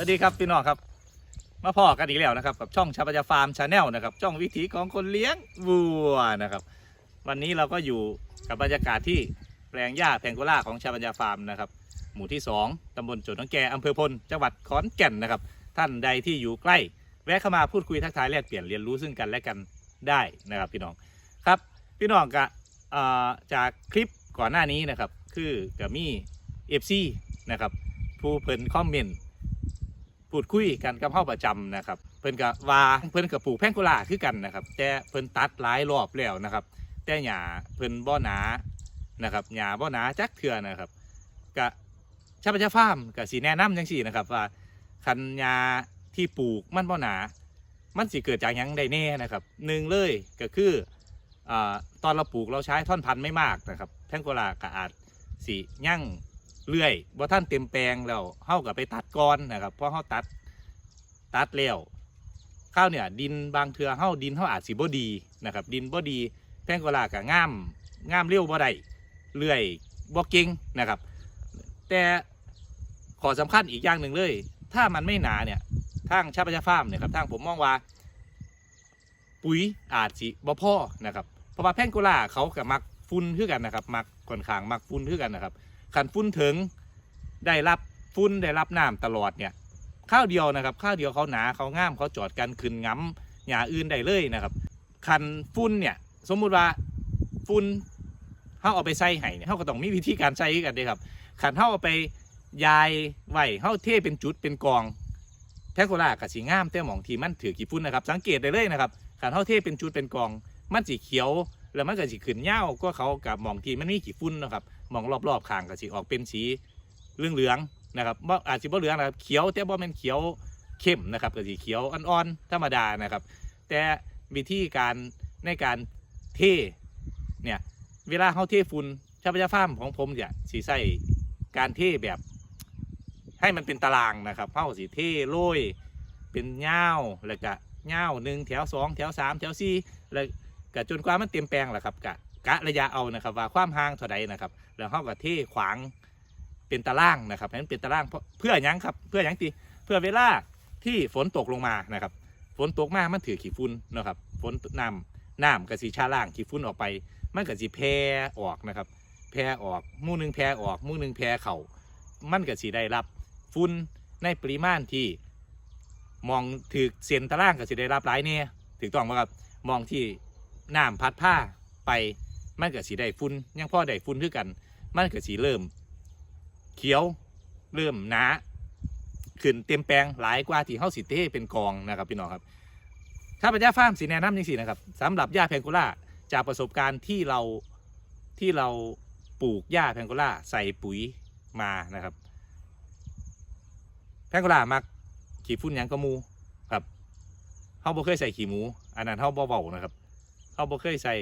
สวัสดีครับพี่น้องครับ มาพอกันอีกแล้วนะครับกับช่องชาปจาฟาร์มชาแนลนะครับช่องวิถีของคนเลี้ยงวัวนะครับ วันนี้เราก็อยู่กับบรรยากาศที่แปลงหญ้าแพงโกล่าของชาปจาฟาร์มนะครับ หมู่ที่ 2ตำบลโจดน้องแกอำเภอพลจังหวัดขอนแก่นนะครับ ท่านใดที่อยู่ใกล้ แวะเข้ามาพูดคุยทักทายแลกเปลี่ยนเรียนรู้ซึ่งกันและกันได้นะครับพี่น้องครับพี่น้องกะเอ่อจากคลิปก่อนหน้านี้นะครับ คือกับมี่เอฟซีนะครับผู้เพิ่นคอมเมนต์ พูดคุยกันกับเฮาประจำนะครับ เพิ่นก็ว่าเพิ่นกับปลูกแพงโกลาคือกันนะครับ แต่เพิ่นตัดหลายรอบแล้วนะครับ แต่หญ้าเพิ่นบ่หนานะครับหญ้าบ่หนาจักเทื่อนะครับกะชาวประชาฟาร์มก็สิแนะนำจังซี่นะครับ ว่าคันหญ้าที่ปลูกมันบ่หนา มันสิเกิดจากหยังได้แน่นะครับหนึ่งเลยก็คืออาตอนเราปลูกเราใช้ท่อนพันธุ์ไม่มากนะครับ แพงโกลาก็อาจสิยั่ง เลื่อยบ่ท่านเต็มแปลงแล้วเฮาก็ไปตัดก้อนนะครับเพราะเฮาตัดตัดแล้วข้าวเนี่ยดินบางเทือเฮาดินเฮาอาจสิบ่ดีนะครับ ดินบ่ดีแพงโกลาก็งามงามเร็วบ่ได้เลื่อยบ่เก่งนะครับ แต่ขอสำคัญอีกอย่างหนึ่งเลย ถ้ามันไม่หนาเนี่ยทางชาปยาฟาร์มเนี่ยครับทางผมมองว่า ปุ๋ยอาจสิบ่พ่อนะครับเพราะว่าแพงโกลาเขากับมักฟุ้นคือกันนะครับ มักค่อนข้างมักฟุ้นคือกันนะครับ ขันฟุ้นถึงได้รับฟุ้นได้รับน้ำตลอดเนี่ยข้าวเดียวนะครับข้าวเดียวเขาหนาเขาง่ามเขาจอดกันขึ้นง้ำหญ้าอื่นได้เลยนะครับคันฟุ้นเนี่ยสมมุติว่าฟุ้นเขาเอาไปใส่ไห้เนี่ยเขาก็ต้องมีวิธีการใส่กันเด้ครับขันเขาเอาไปยายไหวเขาเทเป็นจุดเป็นกองแทโกล่ากับสีงามแต่หมองทีมันถือกี่ฟุ้นนะครับ สังเกตได้เลยนะครับขันเท่าเทเป็นจุดเป็นกอง มันสีเขียวแล้วมันก็สีขึ้นเงาก็เขากับหมองทีมันมีกี่ฟุ้นนะครับ มองรอบๆข้างก็สีออกเป็นสีเหลืองๆนะครับอาจจะบ่เหลืองนะครับเขียวแต่บ่แม่นเขียวเข้มนะครับก็สีเขียวอ่อนๆธรรมดานะครับ แต่วิธีการในการเทเนี่ยเวลาเขาเทฝุ่นชาพยาฟาร์มของผมเนี่ยสีใส่การเทแบบให้มันเป็นตารางนะครับเ้าสีเทโรยเป็นเง่าแล้วก็เง่าหนึ่งแถวสองแถวสามแถวสี่แล้วก็จนกว่ามันเต็มแปลงแหละครับกะ กะระยะเอานะครับว่าความห่างเท่าใดนะครับ แล้วเขาก็เทขวางเป็นตารางนะครับให้มันเป็นตารางเพื่อยังครับ เพื่อยังตีเพื่อเวลาที่ฝนตกลงมานะครับ ฝนตกมามันถือขี้ฝุ่นนะครับ ฝนน้ำน้ำกระสีชาล่างขี้ฝุ่นออกไป มันกระสีแพร่ออกนะครับ แพร่ออกมู่หนึ่งแพร่ออกมู่หนึ่งแพร่เข่ามันกระสีได้รับฝุ่นในปริมาณที่ มองถือเส้นตารางก็สิได้รับหลายเนี่ยถูกต้องไหมครับมองที่น้ำพัดผ้าไป มันก็สีได้ฝุ่นยังพ่อได้ฝุ่นคือกัน มันก็สีเริ่ม เขียวเริ่มหนาขึ้นเต็มแปลงหลายกว่าที่เฮาสิเต้เป็นกองนะครับพี่น้องครับ ถ้าเป็นยาฟาร์มสีแนะนำยังสี่นะครับสำหรับหญ้าแพงโกล่าจากประสบการณ์ที่เราที่เราปลูกหญ้าแพงโกล่าใส่ปุ๋ยมานะครับ แพงโกลามักขี่ฝุ่นยังก็มูครับเขาบ่เคยใส่ขี้หมู อันนั้นเขาบ่เบานะครับเขาบ่เคยใส่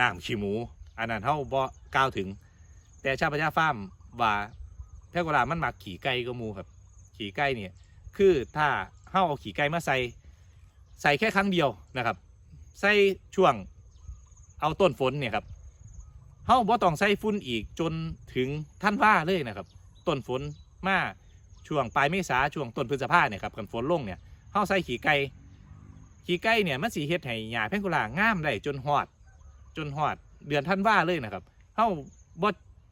น้ำขี้หมู อันนั้นเขาบ่กล่าวถึง แต่ชาวพญาฟาร์มว่าแพงโกลามันมักขี่ไก่ก็มูครับขี่ไก่เนี่ยคือถ้าเขาเอาขี่ไก่มาใส่ใส่แค่ครั้งเดียวนะครับ ใส่ช่วงเอาต้นฝนเนี่ยครับเขาบ่ต้องใส่ฝุ่นอีกจนถึงท่านว่าเลยนะครับต้นฝนมาช่วงปลายเมษาช่วงต้นพฤษภาเนี่ยครับกันฝนลงเนี่ยเฮาใส่ขี้ไก่ขี้ไก่เนี่ยมันสีเฮ็ดให้หญ้าแพงกุลางามได้จนฮอด จนฮอดเดือนธันว่าเลยนะครับเฮาบ่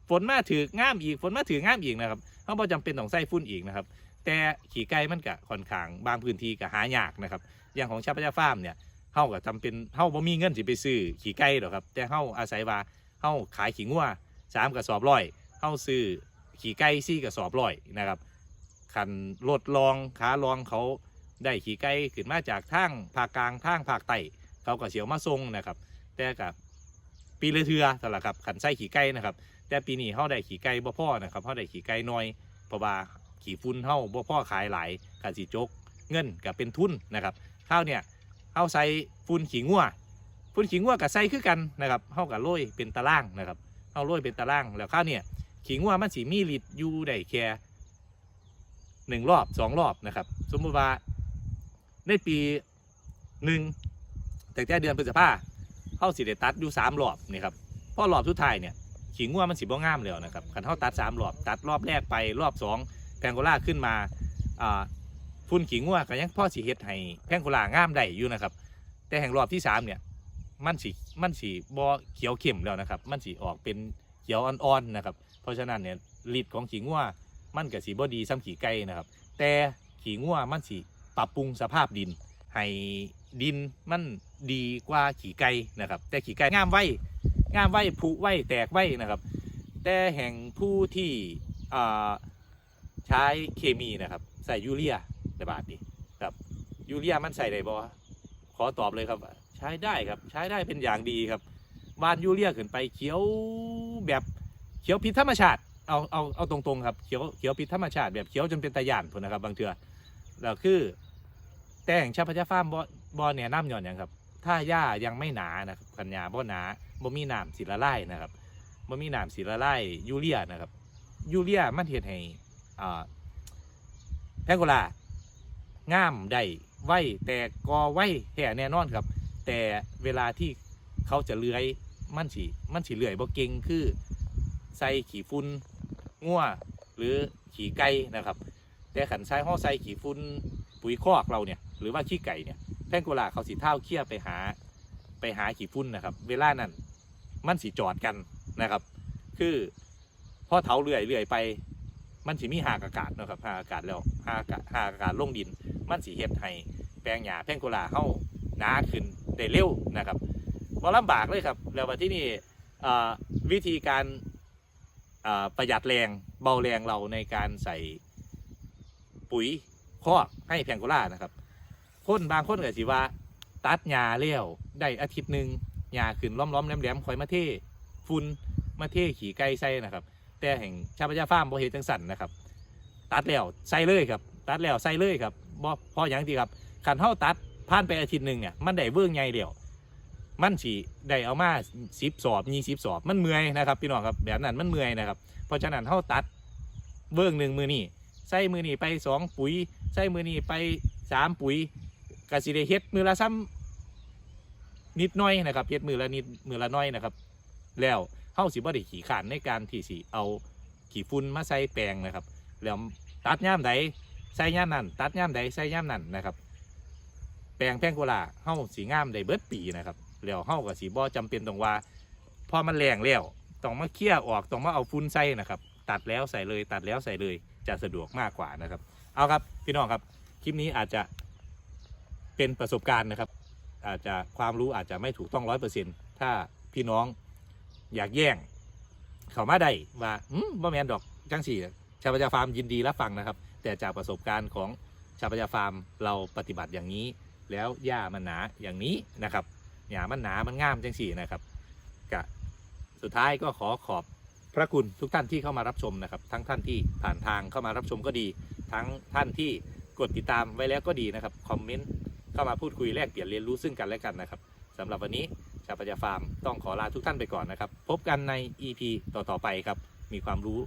ฝนมาถืองามอีกฝนมาถืองามอีกนะครับเฮาบ่จำเป็นต้องใส่ฝุ่นอีกนะครับ แต่ขี้ไก่มันก็ค่อนข้างบางพื้นที่ก็หายากนะครับ อย่างของชาวพญาฟาร์มเนี่ยเฮาก็จำเป็นเฮาบ่มีเงินสิไปซื้อขี้ไก่หรอกครับ แต่เฮาอาศัยว่าเฮาขายขี้งัวสามกระสอบร้อยเฮาซื้อขี้ไก่สี่กระสอบร้อยนะครับคันรถลองขาลองเขาได้ขี่ไก่ขึ้นมาจากทางภาคกลางทางภาคใต้เขาก็เสียวมาทรงนะครับ แต่กับ ปีละเทือสละครับขันไส้ขี่ไก่นะครับแต่ปีนี้เขาได้ขี่ไก่บ่พ่อนะครับเขาได้ขี่ไก่น้อยเพราะว่าขี่ฟุ้นเขาบ่พ่อขายหลายขันสีจกเงินกับเป็นทุนนะครับข้าวเนี่ยเขาใส่ฟุ้นขี่งัวฟุ้นขี่งัวกับใส่คือกันนะครับเขากับโรยเป็นตารางนะครับเขาโรยเป็นตารางแล้วข้าวเนี่ยขี่งัวมันสีมีลิตรอยู่ได้แค่หนึ่งรอบสองรอบนะครับ สมมติว่าในปีหนึ่งแต่แต่เดือนพฤษภา เข้าสิได้ตัดอยู่สามรอบนี่ครับพอรอบสุดท้ายเนี่ยขิงว่ามันสีบ่งามแล้วนะครับขันเข้าตัดสามรอบตัดรอบแรกไปรอบสองแพงโกล่าขึ้นมาอ่าฝุ่นขี้งัวก็ยังพ่อสิเฮ็ดให้แพงโกลางามได้อยู่นะครับ แต่แห่งรอบที่สามเนี่ยมันสีมันสีบอเขียวเข้มแล้วนะครับ มันสีออกเป็นเขียวอ่อนๆนะครับ เพราะฉะนั้นเนี่ยฤทธิ์ของขี้งัวมันกับสีบอดีซ้ำขี้ไก่นะครับ แต่ขี้งัวมันสีปรับปรุงสภาพดิน ให้ดินมัน ดีกว่าขี้ไก่นะครับ แต่ขี้ไก่งามไว้งามไว้ผุไว้แตกไว้นะครับ แต่แห่งผู้ที่ใช้เคมีนะครับ ใส่ยูเรียในบาทนี้ครับยูเรียมันใส่ได้บ่ขอตอบเลยครับ ใช้ได้ครับ ใช้ได้เป็นอย่างดีครับบานยูเรียขึ้นไปเขียวแบบเขียวผิดธรรมชาติเอาเอาเอาตรงๆครับเขียวเขียวผิดธรรมชาติแบบเขียวจนเป็นตะย่านพุ่นนะครับ บางเทื่อแล้วคือ แต่แห่งชาพญาฟาร์มบ่บ่เนี่ยน้ำหย่อนอย่างครับ ถ้าหญ้ายังไม่หนานะครับกันยาบ่หนาบ่มีน้ำสิละลายนะครับบ่มีน้ำสิละลายยูเรียนะครับยูเรียมันเฮ็ดให้อ่าแพงโกลางามได้ไว้แต่กอไว้แห่แน่นอนครับ แต่เวลาที่เขาจะเลื้อยมันสิมันสิเลื้อยบ่เก่งคือใส่ขี้ฝุ่นงัวหรือขี้ไก่นะครับ แต่ขันใส่ห่อใส่ขี้ฝุ่นปุ๋ยคอกเราเนี่ยหรือว่าขี้ไก่เนี่ย แพงโกลาเขาสิเท้าเคี่ยไปหาไปหาขี้ฝุ่นนะครับ เวลานั้นมันสิจอดกันนะครับ คือพอเถาเลื่อยเลื่อยไปมันสิมีหากอากาศนะครับหากอากาศแล้วหากอากาศหากอากาศลงดิน มันสิเฮ็ดให้แปลงหญ้าแพงโกลาเฮาหนาขึ้นได้เร็วนะครับบ่ลำบากเลยครับ แล้วมาที่นี่วิธีการประหยัดแรงเบาแรงเราในการใส่ปุ๋ยคอกให้แพงโกลานะครับ คนบางคนก็สิว่า ตัดหญ้าเลี้ยวได้อาทิตย์หนึ่งหญ้าขึ้นล้อมๆแหลมๆคอยมาเทฝุ่นมาเทขี่ไก่ใส่นะครับ แต่แห่งชาวพญาฟาร์มบ่เฮ็ดจังสั่นนะครับ ตัดแล้วใส่เลยครับ ตัดแล้วใส่เลยครับบ่พออย่างที่ครับขันเฮาตัดผ่านไปอาทิตย์หนึ่งเนี่ยมันได้เบิ่งใหญ่เดียวมันสิได้เอามาสิบสอบยี่สิบสอบมันเมื่อยนะครับพี่น้องครับแบบนั้นมันเมื่อยนะครับ เพราะฉะนั้นเฮาตัดเบิ่งหนึ่งมือนี่ใส่มือนี่ไปสองปุ๋ย ใส่มือนี่ไปสามปุ๋ย ก็สิได้เฮ็ดมือละซ้ำนิดน้อยนะครับเฮ็ดมือละนิดมือละน้อยนะครับ แล้วเฮาสิบ่ได้ขี่ขานในการที่สิเอาขี่ฝุ่นมาใส่แปลงนะครับ แล้วตัดย่ามใดใส่ย่ามนั่นตัดย่ามใดใส่ย่ามนั่นนะครับ แปลงแพงโกลาเฮาสีงามได้เบิดปีนะครับแล้วเฮาก็สีบ่จำเป็นต้องว่าพอมันแรงแล้วต้องมาเคี่ยออกต้องมาเอาฝุ่นใส่นะครับ ตัดแล้วใส่เลย ตัดแล้วใส่เลยจะสะดวกมากกว่านะครับ เอาครับพี่น้องครับ คลิปนี้อาจจะ เป็นประสบการณ์นะครับ อาจจะความรู้อาจจะไม่ถูกต้องร้อยเปอร์เซ็นถ้าพี่น้องอยากแย่ง เขามาได้ว่าอืมบ่แมนดอกจังสี่ชาวประชาฟาร์มยินดีรับฟังนะครับ แต่จากประสบการณ์ของชาวประชาฟาร์มเราปฏิบัติอย่างนี้ แล้วหญ้ามันหนาอย่างนี้นะครับหญ้ามันหนามันง่ามจังสี่นะครับกะสุดท้ายก็ขอขอบพระคุณทุกท่านที่เข้ามารับชมนะครับ ทั้งท่านที่ผ่านทางเข้ามารับชมก็ดี ทั้งท่านที่กดติดตามไว้แล้วก็ดีนะครับ คอมเมนต์ เข้ามาพูดคุยแลกเปลี่ยนเรียนรู้ซึ่งกันและกันนะครับสำหรับวันนี้ชาวประชาฟาร์มต้องขอลาทุกท่านไปก่อนนะครับ พบกันใน EP ต่อๆไปครับ มีความรู้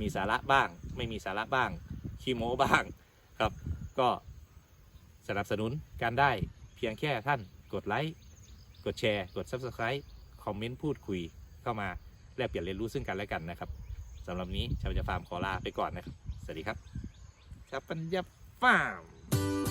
มีสาระบ้าง ไม่มีสาระบ้างขี้โม้บ้างครับ ก็สนับสนุนการได้เพียงแค่ท่านกดไลค์ กดแชร์ กด Subscribe คอมเมนต์พูดคุยเข้ามาแลกเปลี่ยนเรียนรู้ซึ่งกันและกันนะครับสำหรับนี้ชาวจะฟาร์มขอลาไปก่อนนะครับ สวัสดีครับชาวปัญญาฟาร์ม